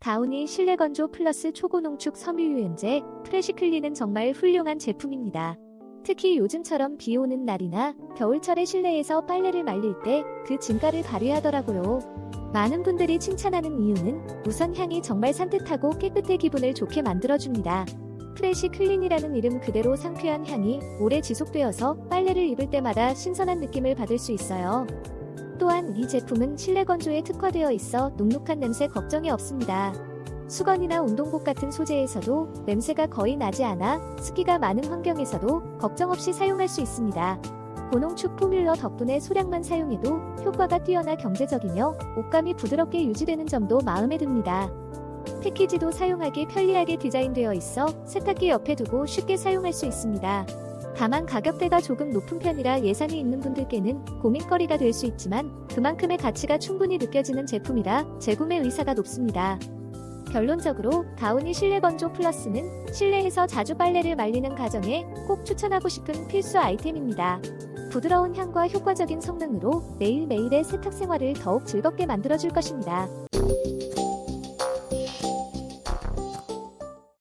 다우니 실내 건조 플러스 초고농축 섬유유연제 프레시 클린은 정말 훌륭한 제품입니다. 특히 요즘처럼 비 오는 날이나 겨울철에 실내에서 빨래를 말릴 때 그 증가를 발휘하더라고요. 많은 분들이 칭찬하는 이유는 우선 향이 정말 산뜻하고 깨끗해 기분을 좋게 만들어줍니다. 프레시 클린이라는 이름 그대로 상쾌한 향이 오래 지속되어서 빨래를 입을 때마다 신선한 느낌을 받을 수 있어요. 또한 이 제품은 실내 건조에 특화되어 있어 눅눅한 냄새 걱정이 없습니다. 수건이나 운동복 같은 소재에서도 냄새가 거의 나지 않아 습기가 많은 환경에서도 걱정 없이 사용할 수 있습니다. 고농축 포뮬러 덕분에 소량만 사용해도 효과가 뛰어나 경제적이며 옷감이 부드럽게 유지되는 점도 마음에 듭니다. 패키지도 사용하기 편리하게 디자인되어 있어 세탁기 옆에 두고 쉽게 사용할 수 있습니다. 다만 가격대가 조금 높은 편이라 예산이 있는 분들께는 고민거리가 될 수 있지만 그만큼의 가치가 충분히 느껴지는 제품이라 재구매 의사가 높습니다. 결론적으로 다우니 실내 건조 플러스는 실내에서 자주 빨래를 말리는 가정에 꼭 추천하고 싶은 필수 아이템입니다. 부드러운 향과 효과적인 성능으로 매일매일의 세탁 생활을 더욱 즐겁게 만들어줄 것입니다.